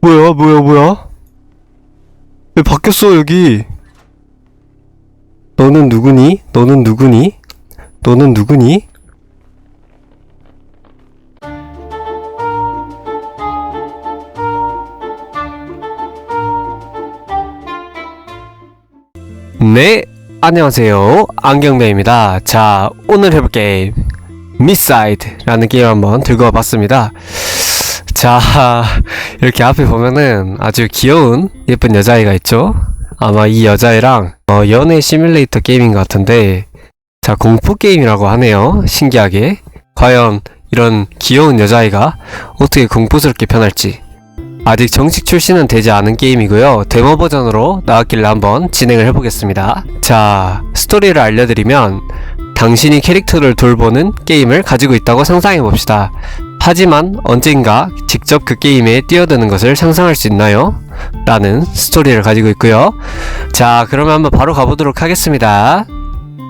뭐야 뭐야 뭐야 왜 바뀌었어 여기 너는 누구니? 너는 누구니? 너는 누구니? 네, 안녕하세요. 안경배입니다. 자, 오늘 해볼 게임, 미사이드라는 게임 한번 들고 와봤습니다. 자, 이렇게 앞에 보면은 아주 귀여운 예쁜 여자아이가 있죠? 아마 이 여자애랑 어, 연애 시뮬레이터 게임인 것 같은데, 자, 공포 게임이라고 하네요. 신기하게. 과연 이런 귀여운 여자아이가 어떻게 공포스럽게 변할지. 아직 정식 출시는 되지 않은 게임이고요. 데모 버전으로 나왔길래 한번 진행을 해보겠습니다. 자, 스토리를 알려드리면 당신이 캐릭터를 돌보는 게임을 가지고 있다고 상상해 봅시다. 하지만 언젠가 직접 그 게임에 뛰어드는 것을 상상할 수 있나요? 라는 스토리를 가지고 있고요. 자, 그러면 한번 바로 가보도록 하겠습니다.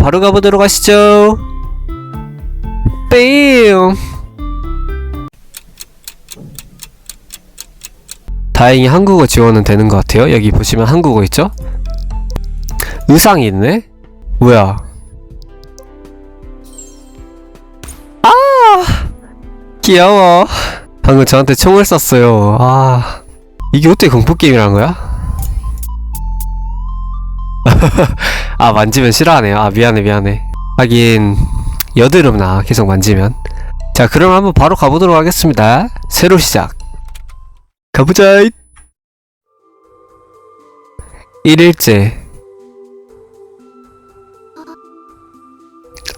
바로 가보도록 하시죠. 뺨! 다행히 한국어 지원은 되는 것 같아요. 여기 보시면 한국어 있죠? 의상이 있네? 뭐야? 귀여워. 방금 저한테 총을 쐈어요. 아. 이게 어떻게 공포게임이란 거야? 아, 만지면 싫어하네요. 아, 미안해, 미안해. 하긴, 여드름 나, 계속 만지면. 자, 그럼 한번 바로 가보도록 하겠습니다. 새로 시작. 가보자. 1일째.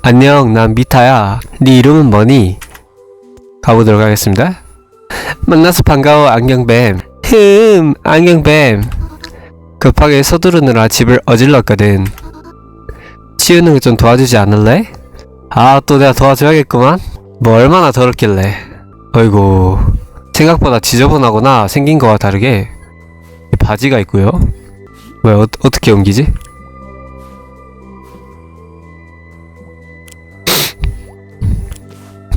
안녕, 난 미타야. 네 이름은 뭐니? 가보도록 하겠습니다. 만나서 반가워, 안경뱀. 흠, 안경뱀. 급하게 서두르느라 집을 어질렀거든. 치우는 거 좀 도와주지 않을래? 아, 또 내가 도와줘야겠구만. 뭐 얼마나 더럽길래. 어이구. 생각보다 지저분하거나 생긴 거와 다르게 바지가 있고요. 왜 어, 어떻게 옮기지?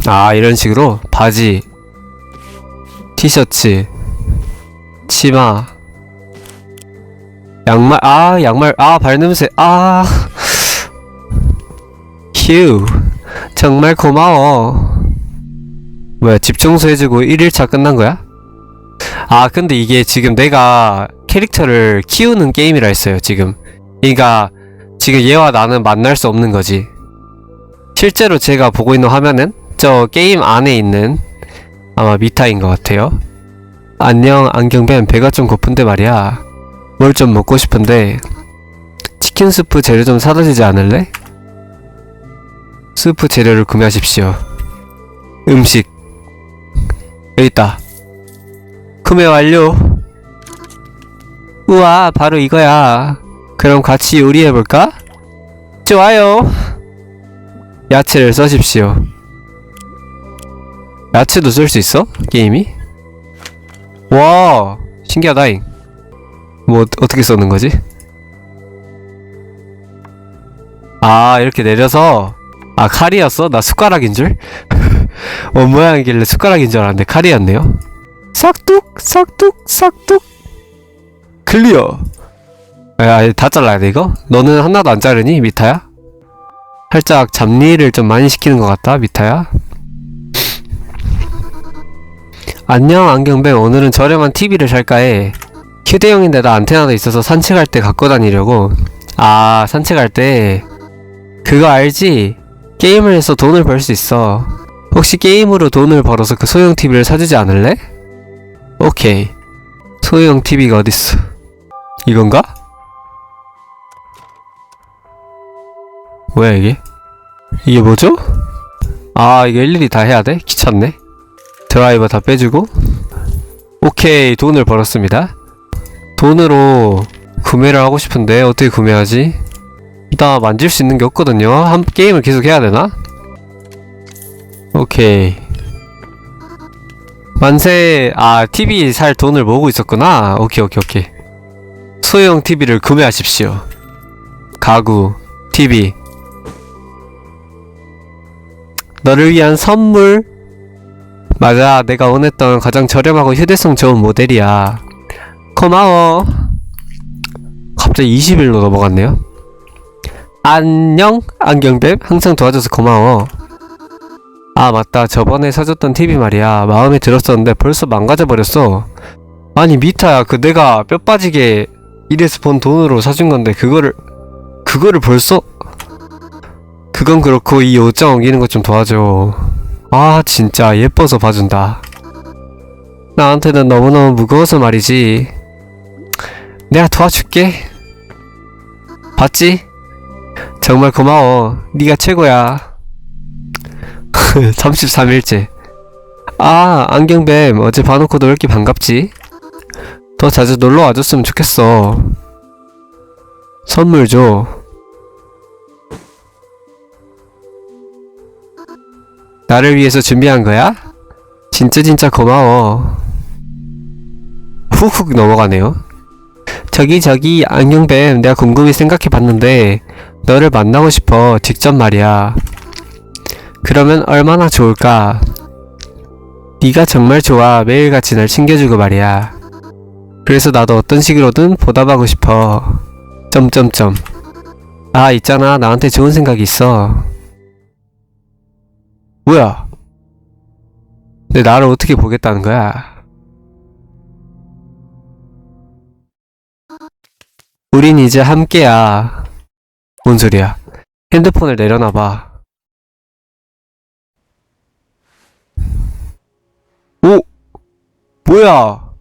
아 이런 식으로 바지, 티셔츠, 치마, 양말 아 양말 아 발냄새 아 휴 정말 고마워. 뭐야 집 청소해주고 1일차 끝난 거야? 아 근데 이게 지금 내가 캐릭터를 키우는 게임이라 했어요 지금 그니까 지금 얘와 나는 만날 수 없는 거지 실제로 제가 보고 있는 화면은 저 게임 안에 있는 아마 미타인 것 같아요 안녕 안경뱀 배가 좀 고픈데 말이야 뭘 좀 먹고 싶은데 치킨 스프 재료 좀 사다 주지 않을래? 스프 재료를 구매하십시오 음식 여기 있다. 구매 완료. 우와, 바로 이거야. 그럼 같이 요리해볼까? 좋아요. 야채를 써십시오. 야채도 쓸 수 있어? 게임이? 와, 신기하다잉. 뭐, 어- 어떻게 써는 거지? 아, 이렇게 내려서, 아, 칼이었어? 나 숟가락인 줄? 원 모양이길래 숟가락인 줄 알았는데 칼이었네요. 싹둑 싹둑 싹둑 클리어. 야, 다 잘라야 돼 이거? 너는 하나도 안 자르니 미타야? 살짝 잡일을 좀 많이 시키는 것 같다 미타야. 안녕 안경뱀 오늘은 저렴한 TV를 살까 해. 휴대용인데다 안테나도 있어서 산책할 때 갖고 다니려고. 아 산책할 때 그거 알지? 게임을 해서 돈을 벌 수 있어. 혹시 게임으로 돈을 벌어서 그 소형 TV를 사주지 않을래? 오케이. 소형 TV가 어딨어? 이건가? 뭐야 이게? 이게 뭐죠? 아 이거 일일이 다 해야 돼? 귀찮네. 드라이버 다 빼주고. 오케이 돈을 벌었습니다. 돈으로 구매를 하고 싶은데 어떻게 구매하지? 나 만질 수 있는 게 없거든요. 한 게임을 계속 해야 되나? 오케이. 만세, 아, TV 살 돈을 모으고 있었구나. 오케이, 오케이, 오케이. 소형 TV를 구매하십시오. 가구, TV. 너를 위한 선물. 맞아, 내가 원했던 가장 저렴하고 휴대성 좋은 모델이야. 고마워. 갑자기 20일로 넘어갔네요. 안녕, 안경뱀. 항상 도와줘서 고마워. 아, 맞다. 저번에 사줬던 TV 말이야. 마음에 들었었는데 벌써 망가져버렸어. 아니, 미타야. 그 내가 뼈 빠지게 이래서 번 돈으로 사준 건데, 그거를, 그거를 벌써? 그건 그렇고, 이 옷장 옮기는 것 좀 도와줘. 아, 진짜 예뻐서 봐준다. 나한테는 너무너무 무거워서 말이지. 내가 도와줄게. 봤지? 정말 고마워. 네가 최고야. 33일째. 아, 안경뱀. 어제 봐놓고도 왜 이렇게 반갑지? 더 자주 놀러 와줬으면 좋겠어. 선물 줘. 나를 위해서 준비한 거야? 진짜 진짜 고마워. 훅훅 넘어가네요. 저기 저기 안경뱀 내가 곰곰이 생각해 봤는데 너를 만나고 싶어 직접 말이야. 그러면 얼마나 좋을까? 네가 정말 좋아 매일같이 날 챙겨주고 말이야. 그래서 나도 어떤 식으로든 보답하고 싶어. 점점점. 아 있잖아 나한테 좋은 생각이 있어. 뭐야? 내 나를 어떻게 보겠다는 거야? 우린 이제 함께야. 뭔 소리야? 핸드폰을 내려놔봐. 오! 뭐야?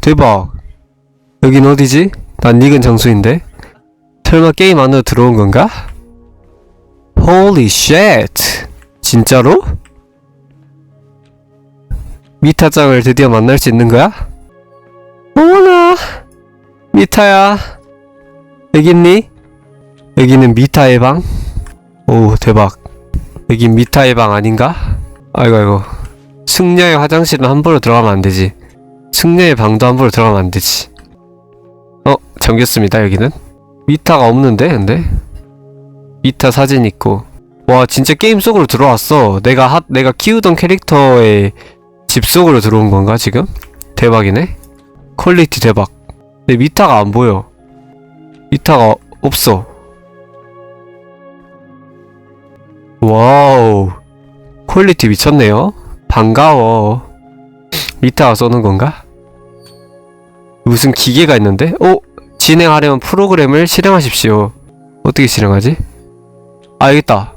대박. 여긴 어디지? 난 닉은 정수인데? 설마 게임 안으로 들어온 건가? Holy shit! 진짜로? 미타짱을 드디어 만날 수 있는 거야? 어머나! 미타야. 여기 있니? 여기는 미타의 방? 오, 대박. 여긴 미타의 방 아닌가? 아이고, 아이고. 승려의 화장실은 함부로 들어가면 안 되지. 승려의 방도 함부로 들어가면 안 되지. 어, 잠겼습니다, 여기는. 미타가 없는데, 근데? 미타 사진 있고. 와, 진짜 게임 속으로 들어왔어. 내가 하, 내가 키우던 캐릭터의 집 속으로 들어온 건가, 지금? 대박이네? 퀄리티 대박. 근데 미타가 안 보여. 미타가 없어. 와우. 퀄리티 미쳤네요. 반가워. 미타가 쏘는 건가? 무슨 기계가 있는데? 어? 진행하려면 프로그램을 실행하십시오. 어떻게 실행하지? 아, 여기 있다.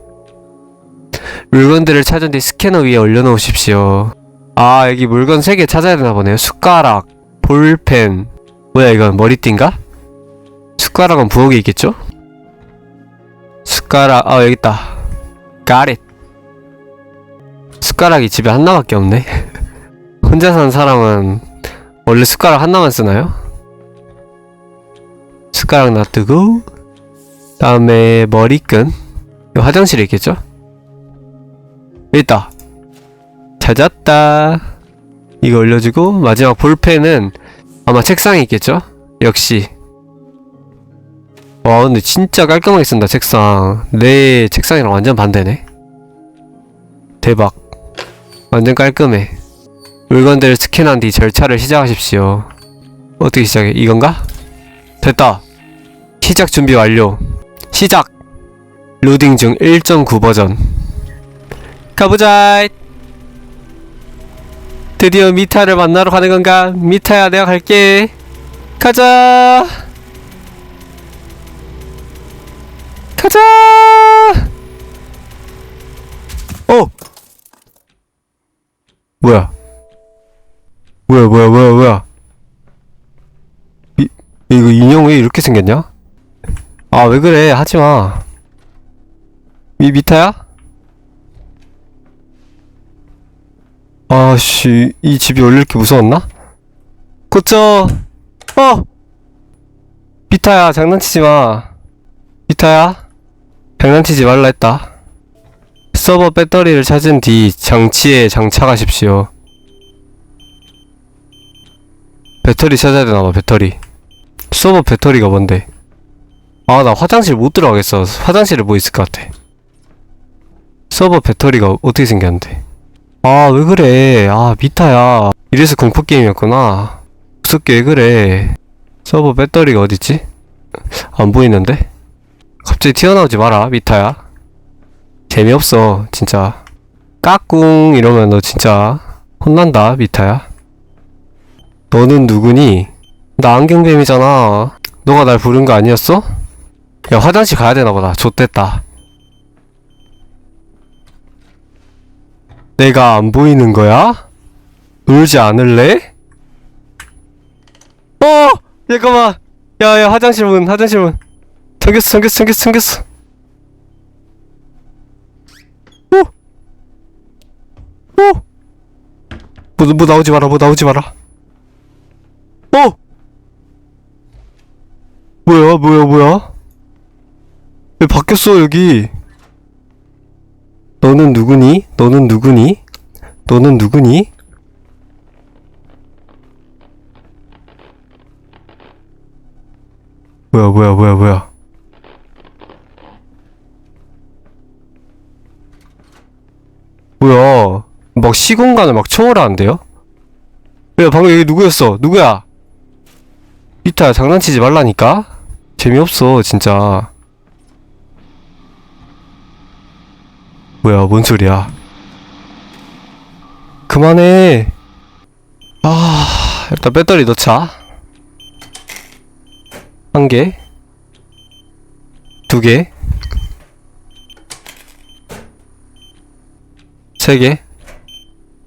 물건들을 찾은 뒤 스캐너 위에 올려놓으십시오. 아, 여기 물건 3개 찾아야 되나 보네요. 숟가락, 볼펜. 뭐야, 이건 머리띠인가? 숟가락은 부엌에 있겠죠? 숟가락, 아, 여기 있다. Got it. 숟가락이 집에 하나밖에 없네. 혼자 사는 사람은 원래 숟가락 하나만 쓰나요? 숟가락 놔두고 다음에 머리끈 화장실에 있겠죠? 있다. 찾았다. 이거 올려주고 마지막 볼펜은 아마 책상에 있겠죠? 역시. 와 근데 진짜 깔끔하게 쓴다 책상. 내 책상이랑 완전 반대네. 대박. 완전 깔끔해. 물건들을 스캔한 뒤 절차를 시작하십시오. 어떻게 시작해? 이건가? 됐다. 시작 준비 완료. 시작 로딩 중 1.9 버전. 가보자 드디어 미타를 만나러 가는 건가? 미타야 내가 갈게. 가자. 가자. 어! 뭐야? 뭐야 뭐야 뭐야 뭐야? 이, 이거 인형 왜 이렇게 생겼냐? 아 왜 그래? 하지마 미 미타야? 아씨 이 집이 원래 이렇게 무서웠나? 고쳐! 어! 미타야 장난치지 마. 미타야 장난치지 말라 했다. 서버 배터리를 찾은 뒤 장치에 장착하십시오. 배터리 찾아야 되나봐 배터리. 서버 배터리가 뭔데? 아 나 화장실 못 들어가겠어. 화장실에 뭐 있을 것 같아 서버 배터리가 어떻게 생겼는데? 아 왜 그래? 아 미타야. 이래서 공포게임이었구나. 무섭게 왜 그래? 서버 배터리가 어딨지? 안 보이는데? 갑자기 튀어나오지 마라 미타야. 재미없어 진짜. 까꿍 이러면 너 진짜 혼난다 미타야. 너는 누구니? 나 안경뱀이잖아. 너가 날 부른 거 아니었어? 야 화장실 가야 되나 보다. 좆됐다 내가 안 보이는 거야? 울지 않을래? 어! 잠깐만 야 야 화장실 문 화장실 문 잠겼어 잠겼어 잠겼어 잠겼어 오! 오! 뭐, 뭐 나오지 마라 뭐 나오지 마라 어! 뭐야 뭐야 뭐야 왜 바뀌었어 여기 너는 누구니? 너는 누구니? 너는 누구니? 뭐야 뭐야 뭐야 뭐야 뭐야 막 시공간을 막 초월하는데요? 야 방금 여기 누구였어? 누구야? 이타 장난치지 말라니까? 재미없어 진짜 뭐야 뭔 소리야 그만해 아 일단 배터리 넣자 한 개, 두 개, 세 개,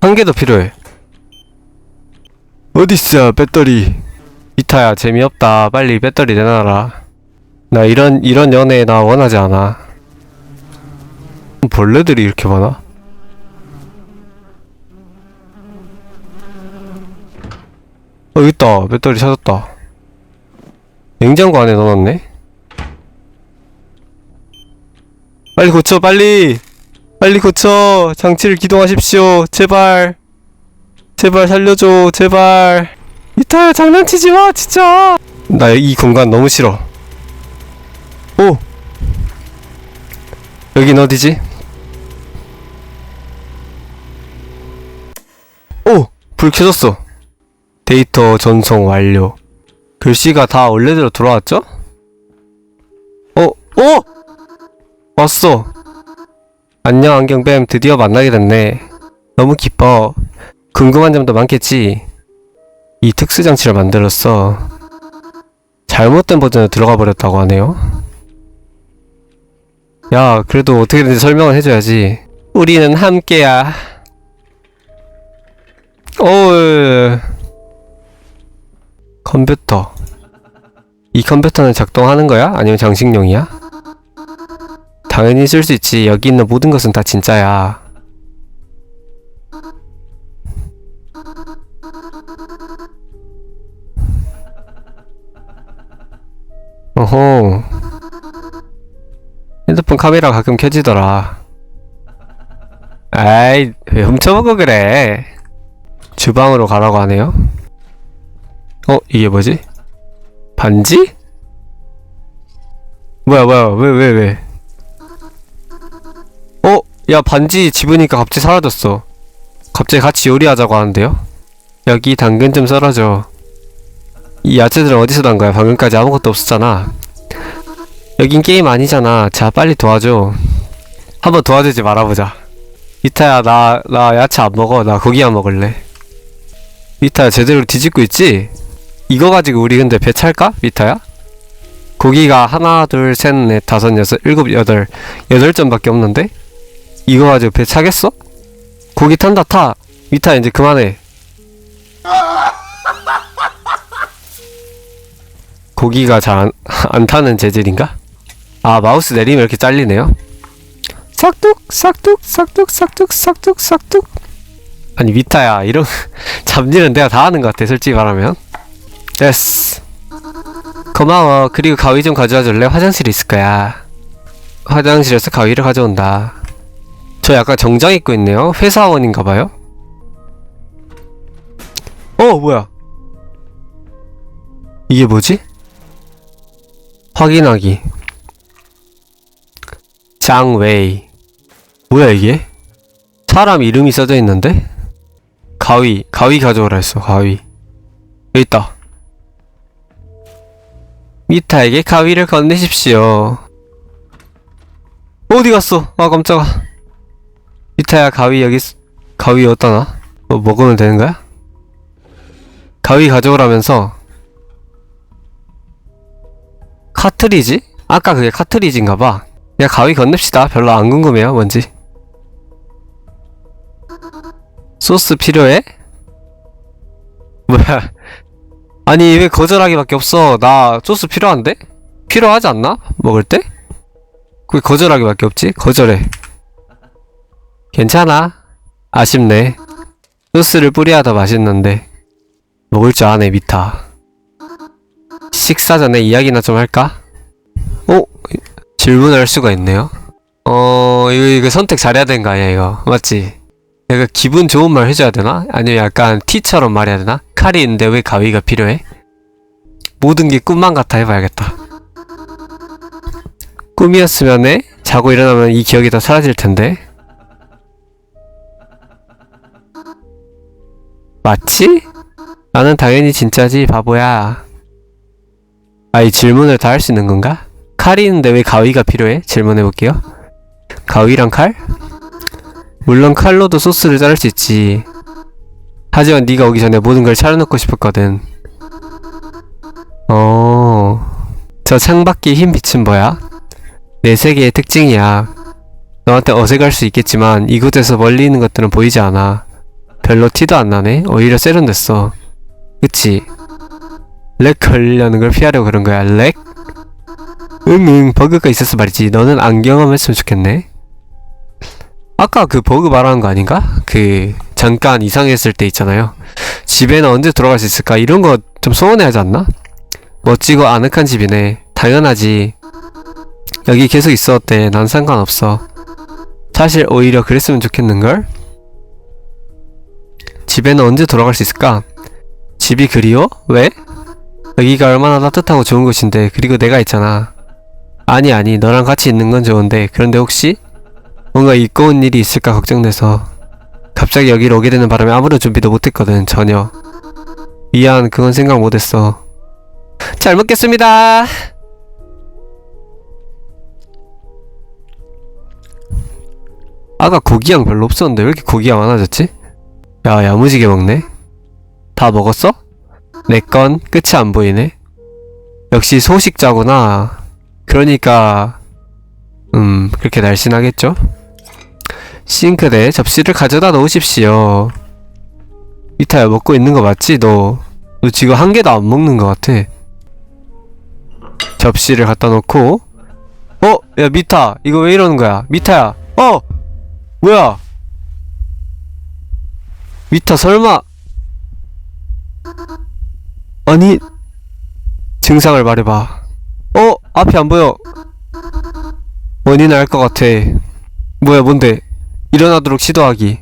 한 개 더 필요해. 어딨어 배터리? 이타야 재미없다. 빨리 배터리 내놔라. 나 이런 이런 연애 나 원하지 않아. 벌레들이 이렇게 많아? 어, 있다. 배터리 찾았다. 냉장고 안에 넣어놨네? 빨리 고쳐, 빨리! 빨리 고쳐! 장치를 기동하십시오! 제발! 제발 살려줘, 제발! 이타야, 장난치지 마, 진짜! 나 이 공간 너무 싫어. 오! 여긴 어디지? 오! 불 켜졌어. 데이터 전송 완료. 글씨가 다 원래대로 돌아왔죠? 어? 어? 왔어. 안녕 안경뱀 드디어 만나게 됐네. 너무 기뻐. 궁금한 점도 많겠지? 이 특수 장치를 만들었어. 잘못된 버전에 들어가 버렸다고 하네요. 야, 그래도 어떻게든지 설명을 해줘야지. 우리는 함께야. 어우. 컴퓨터. 이 컴퓨터는 작동하는 거야? 아니면 장식용이야? 당연히 쓸 수 있지. 여기 있는 모든 것은 다 진짜야. 어허. 핸드폰 카메라 가끔 켜지더라. 아이, 왜 훔쳐먹어 그래. 주방으로 가라고 하네요. 어, 이게 뭐지? 반지? 뭐야, 뭐야, 왜, 왜, 왜? 어, 야, 반지 집으니까 갑자기 사라졌어. 갑자기 같이 요리하자고 하는데요? 여기 당근 좀 썰어줘. 이 야채들은 어디서 난 거야? 방금까지 아무것도 없었잖아. 여긴 게임 아니잖아. 자, 빨리 도와줘. 한번 도와주지 말아보자. 이타야, 나, 나 야채 안 먹어. 나 고기만 먹을래. 이타야, 제대로 뒤집고 있지? 이거 가지고 우리 근데 배 찰까? 미타야? 고기가 하나, 둘, 셋, 넷, 다섯, 여섯, 일곱, 여덟, 여덟 점밖에 없는데? 이거 가지고 배 차겠어? 고기 탄다 타! 미타 이제 그만해. 고기가 잘 안, 안 타는 재질인가? 아 마우스 내리면 이렇게 잘리네요. 싹둑 싹둑 싹둑 싹둑 싹둑 싹둑 아니 미타야. 이런 잡일은 내가 다 하는 것 같아 솔직히 말하면. 됐어. 고마워. 그리고 가위 좀 가져와 줄래? 화장실에 있을 거야. 화장실에서 가위를 가져온다. 저 약간 정장 입고 있네요. 회사원인가 봐요? 어 뭐야? 이게 뭐지? 확인하기. 장웨이. 뭐야 이게? 사람 이름이 써져 있는데? 가위, 가위 가져오라 했어, 가위. 여기 있다. 미타에게 가위를 건네십시오. 어디 갔어? 아, 깜짝아. 미타야, 가위 여기, 있- 가위 어디다 놔? 뭐, 먹으면 되는 거야? 가위 가져오라면서. 카트리지? 아까 그게 카트리지인가봐. 야, 가위 건넵시다. 별로 안 궁금해요, 뭔지. 소스 필요해? 뭐야. 아니, 왜 거절하기밖에 없어? 나 소스 필요한데? 필요하지 않나? 먹을 때? 왜 거절하기밖에 없지? 거절해. 괜찮아. 아쉽네. 소스를 뿌려야 더 맛있는데. 먹을 줄 아네, 미타. 식사 전에 이야기나 좀 할까? 어? 질문할 수가 있네요. 어, 이거, 이거 선택 잘해야 되는 거 아니야, 이거. 맞지? 내가 기분 좋은 말 해줘야 되나? 아니면 약간 티처럼 말해야 되나? 칼이 있는데 왜 가위가 필요해? 모든 게 꿈만 같아 해봐야겠다. 꿈이었으면 해? 자고 일어나면 이 기억이 다 사라질 텐데. 맞지? 나는 당연히 진짜지, 바보야. 아, 이 질문을 다 할 수 있는 건가? 칼이 있는데 왜 가위가 필요해? 질문해볼게요. 가위랑 칼? 물론 칼로도 소스를 자를 수 있지. 하지만 네가 오기 전에 모든 걸 차려놓고 싶었거든. 어, 저 창밖의 흰 빛은 뭐야? 내 세계의 특징이야. 너한테 어색할 수 있겠지만 이곳에서 멀리 있는 것들은 보이지 않아. 별로 티도 안 나네. 오히려 세련됐어. 그치? 렉 걸리려는 걸 피하려고 그런 거야. 렉? 응응 버그가 있어서 말이지. 너는 안경을 했으면 좋겠네. 아까 그 버그 말하는 거 아닌가? 그 잠깐 이상했을 때 있잖아요. 집에는 언제 돌아갈 수 있을까? 이런 거 좀 소원해 하지 않나? 멋지고 아늑한 집이네. 당연하지. 여기 계속 있어도 난 상관없어. 사실 오히려 그랬으면 좋겠는걸? 집에는 언제 돌아갈 수 있을까? 집이 그리워? 왜? 여기가 얼마나 따뜻하고 좋은 곳인데 그리고 내가 있잖아. 아니 아니 너랑 같이 있는 건 좋은데 그런데 혹시 뭔가 온 일이 있을까 걱정돼서 갑자기 여기로 오게 되는 바람에 아무런 준비도 못했거든 전혀 미안 그건 생각 못했어 잘 먹겠습니다 아까 고기양 별로 없었는데 왜 이렇게 고기가 많아졌지? 야 야무지게 먹네 다 먹었어? 내 건 끝이 안 보이네 역시 소식자구나 그러니까 음 그렇게 날씬하겠죠? 싱크대에 접시를 가져다 놓으십시오. 이타야 먹고 있는 거 맞지? 너, 너 지금 한 개도 안 먹는 거 같아. 접시를 갖다 놓고 어? 야 미타 이거 왜 이러는 거야? 미타야 어! 뭐야? 미타 설마 아니 증상을 말해봐 어? 앞이 안 보여 원인을 알 것 같아 뭐야 뭔데 일어나도록 시도하기.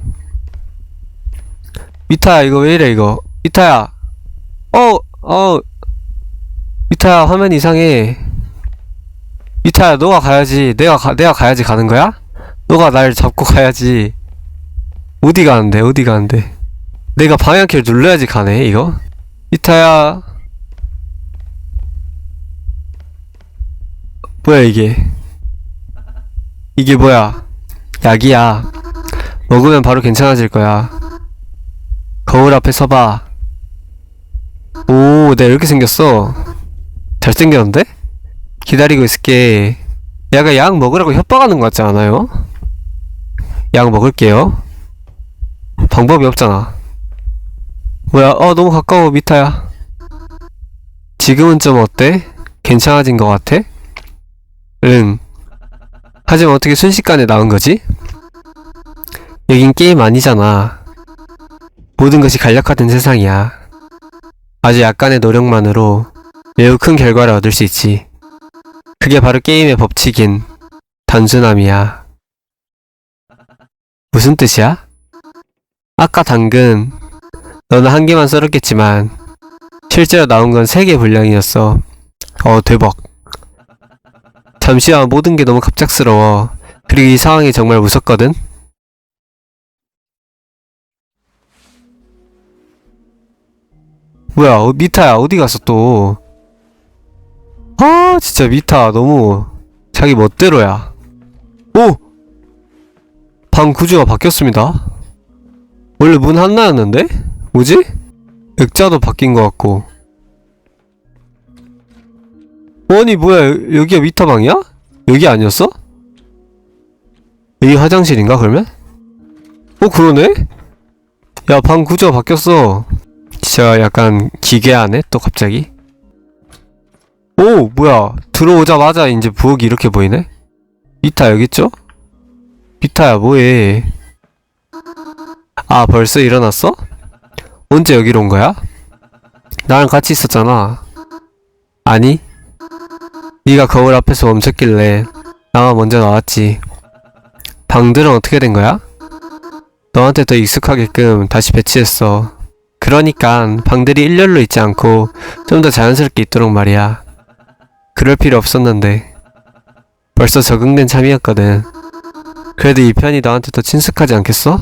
미타야 이거 왜 이래 이거? 미타야. 어 어. 미타야 화면 이상해. 미타야 너가 가야지. 내가 가, 내가 가야지 가는 거야? 너가 날 잡고 가야지. 어디 가는데 어디 가는데? 내가 방향키를 눌러야지 가네 이거? 미타야. 뭐야 이게? 이게 뭐야? 약이야 먹으면 바로 괜찮아질 거야 거울 앞에 서봐 오 내가 이렇게 생겼어 잘생겼는데? 기다리고 있을게 약간 약 먹으라고 협박하는 것 같지 않아요? 약 먹을게요 방법이 없잖아 뭐야 어 너무 가까워 미타야 지금은 좀 어때? 괜찮아진 것 같아? 응 하지만 어떻게 순식간에 나온 거지? 여긴 게임 아니잖아. 모든 것이 간략화된 세상이야. 아주 약간의 노력만으로 매우 큰 결과를 얻을 수 있지. 그게 바로 게임의 법칙인 단순함이야. 무슨 뜻이야? 아까 당근, 너는 한 개만 썰었겠지만, 실제로 나온 건 세 개 분량이었어. 어, 대박. 잠시만 모든 게 너무 갑작스러워. 그리고 이 상황이 정말 무섭거든? 뭐야, 어, 미타야, 어디 갔어, 또? 아, 진짜 미타, 너무, 자기 멋대로야. 오! 방 구조가 바뀌었습니다. 원래 문 하나였는데? 뭐지? 액자도 바뀐 것 같고. 아니, 뭐야, 여- 여기가 미타 방이야? 여기 아니었어? 여기 화장실인가, 그러면? 어, 그러네? 야, 방 구조가 바뀌었어. 진짜 약간 기괴하네, 또 갑자기. 오, 뭐야. 들어오자마자 이제 부엌이 이렇게 보이네? 미타 여기 있죠? 미타야, 뭐해. 아, 벌써 일어났어? 언제 여기로 온 거야? 나랑 같이 있었잖아. 아니? 네가 거울 앞에서 멈췄길래 나가 먼저 나왔지. 방들은 어떻게 된 거야? 너한테 더 익숙하게끔 다시 배치했어. 그러니까 방들이 일렬로 있지 않고 좀 더 자연스럽게 있도록 말이야. 그럴 필요 없었는데. 벌써 적응된 참이었거든. 그래도 이 편이 너한테 더 친숙하지 않겠어?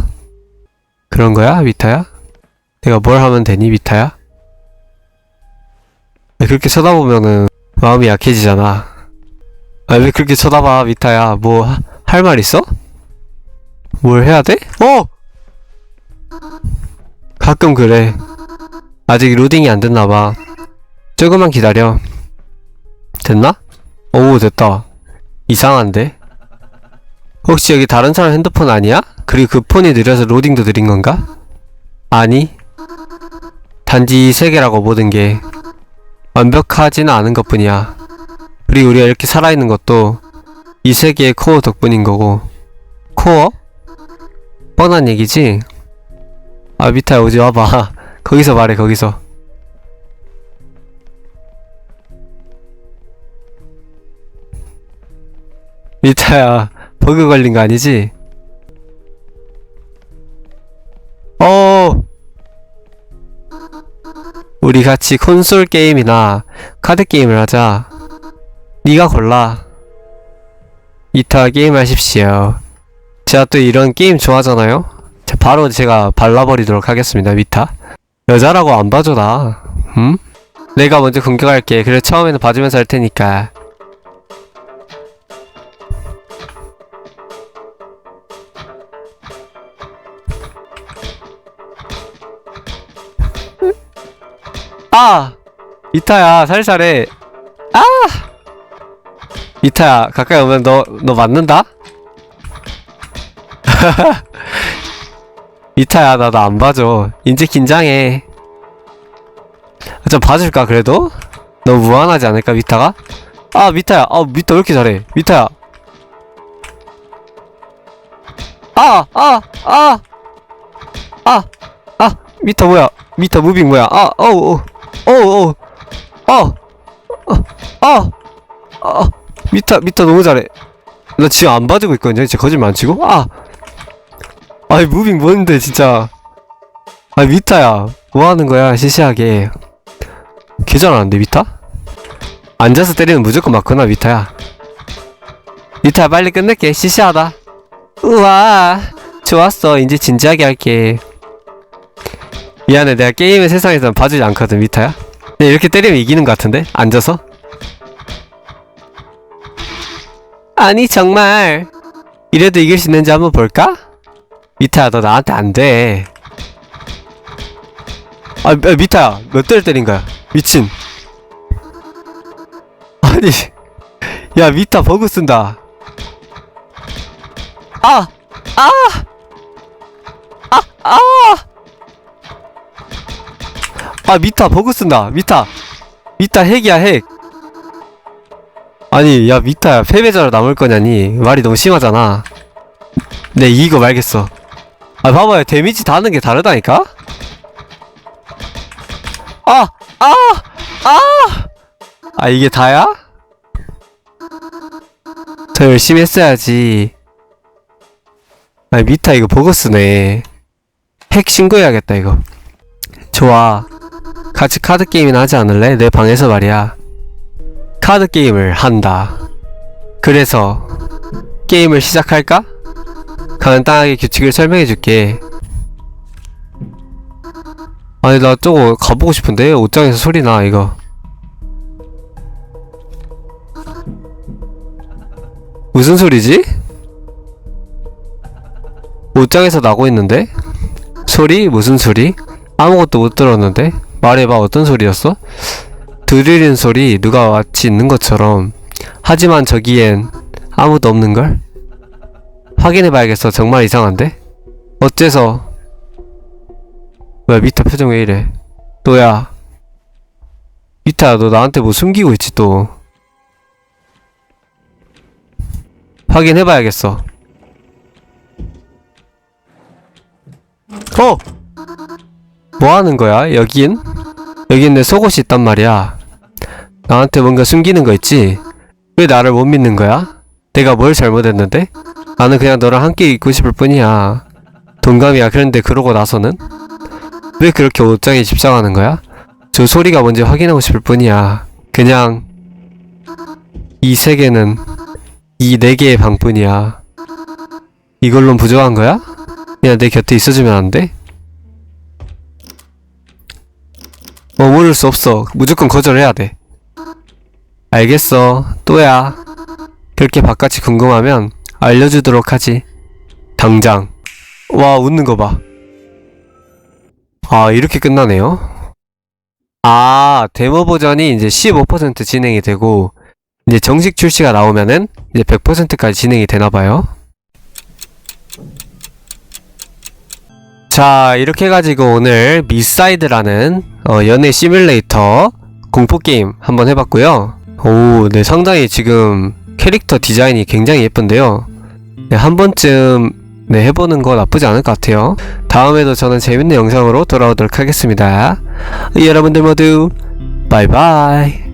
그런 거야, 미타야? 내가 뭘 하면 되니, 미타야? 왜 그렇게 쳐다보면은 마음이 약해지잖아. 아, 왜 그렇게 쳐다봐, 미타야? 뭐, 할 말 있어? 뭘 해야 돼? 어! 가끔 그래. 아직 로딩이 안 됐나봐. 조금만 기다려. 됐나? 오, 됐다. 이상한데? 혹시 여기 다른 사람 핸드폰 아니야? 그리고 그 폰이 느려서 로딩도 느린 건가? 아니. 단지 이 세계라고 모든 게 완벽하지는 않은 것 뿐이야. 그리고 우리가 이렇게 살아있는 것도 이 세계의 코어 덕분인 거고. 코어? 뻔한 얘기지? 아, 미타야, 오지 와봐. 거기서 말해, 거기서. 미타야, 버그 걸린 거 아니지? 어! 우리 같이 콘솔 게임이나 카드 게임을 하자. 네가 골라. 이타 게임 하십시오. 제가 또 이런 게임 좋아하잖아요? 자, 바로 제가 발라버리도록 하겠습니다, 미타. 여자라고 안 봐줘, 나. 응? 내가 먼저 공격할게. 그래, 처음에는 봐주면서 할 테니까. 아! 미타야, 살살해. 아! 미타야, 가까이 오면 너, 너 맞는다? 미타야, 나나안 봐줘. 이제 긴장해. 좀 봐줄까, 그래도? 너무 무한하지 않을까, 미타가? 아, 미타야. 아, 미타 왜 이렇게 잘해? 미타야. 아, 아, 아! 아, 아, 미타 뭐야? 미타 무빙 뭐야? 아, 어우, 어우, 어우, 어, 어, 어, 어, 미타, 미타 너무 잘해. 나 지금 안 봐주고 있거든요. 진짜 거짓말 안 치고? 아! 아이, 무빙 뭔데, 진짜. 아, 미타야. 뭐 하는 거야, 시시하게. 개 잘하는데, 미타? 앉아서 때리면 무조건 맞구나, 미타야. 미타야, 빨리 끝낼게. 시시하다. 우와, 좋았어. 이제 진지하게 할게. 미안해, 내가 게임의 세상에선 봐주지 않거든, 미타야. 근데 이렇게 때리면 이기는 것 같은데? 앉아서? 아니, 정말. 이래도 이길 수 있는지 한번 볼까? 미타야, 너 나한테 안 돼. 아, 아, 미타야, 몇 대를 때린 거야? 미친. 아니, 야, 미타 버그 쓴다. 아! 아! 아! 아! 아, 미타 버그 쓴다. 미타. 미타 핵이야, 핵. 아니, 야, 미타야, 패배자로 남을 거냐니. 말이 너무 심하잖아. 네, 이거 말겠어. 아, 봐봐요. 데미지 다는 게 다르다니까? 아! 아! 아! 아, 이게 다야? 더 열심히 했어야지. 아, 미타 이거 보고 쓰네. 핵 신고해야겠다, 이거. 좋아. 같이 카드 게임이나 하지 않을래? 내 방에서 말이야. 카드 게임을 한다. 그래서 게임을 시작할까? 간단하게 규칙을 설명해 줄게. 아니, 나 저거 가보고 싶은데? 옷장에서 소리 나, 이거. 무슨 소리지? 옷장에서 나고 있는데? 소리? 무슨 소리? 아무것도 못 들었는데? 말해봐, 어떤 소리였어? 드리는 소리, 누가 같이 있는 것처럼. 하지만 저기엔 아무도 없는걸? 확인해봐야겠어. 정말 이상한데? 어째서? 뭐야, 미타 표정 왜 이래? 또야. 미타, 너 나한테 뭐 숨기고 있지, 또. 확인해봐야겠어. 어! 뭐 하는 거야, 여긴? 여긴 내 속옷이 있단 말이야. 나한테 뭔가 숨기는 거 있지? 왜 나를 못 믿는 거야? 내가 뭘 잘못했는데? 나는 그냥 너랑 함께 있고 싶을 뿐이야. 동감이야. 그런데 그러고 나서는? 왜 그렇게 옷장에 집착하는 거야? 저 소리가 뭔지 확인하고 싶을 뿐이야. 그냥 이 세계는 이 네 개의 방뿐이야. 이걸론 부족한 거야? 그냥 내 곁에 있어주면 안 돼? 어, 모를 수 없어. 무조건 거절해야 돼. 알겠어. 또야. 그렇게 바깥이 궁금하면 알려주도록 하지. 당장. 와, 웃는 거 봐. 아, 이렇게 끝나네요. 아, 데모 버전이 이제 15% 진행이 되고, 이제 정식 출시가 나오면은 이제 100%까지 진행이 되나봐요. 자, 이렇게 해가지고 오늘 미사이드라는 어, 연애 시뮬레이터 공포게임 한번 해봤고요. 오, 네, 상당히 지금 캐릭터 디자인이 굉장히 예쁜데요. 네, 한 번쯤 네, 해보는 거 나쁘지 않을 것 같아요. 다음에도 저는 재밌는 영상으로 돌아오도록 하겠습니다. 여러분들 모두 바이바이.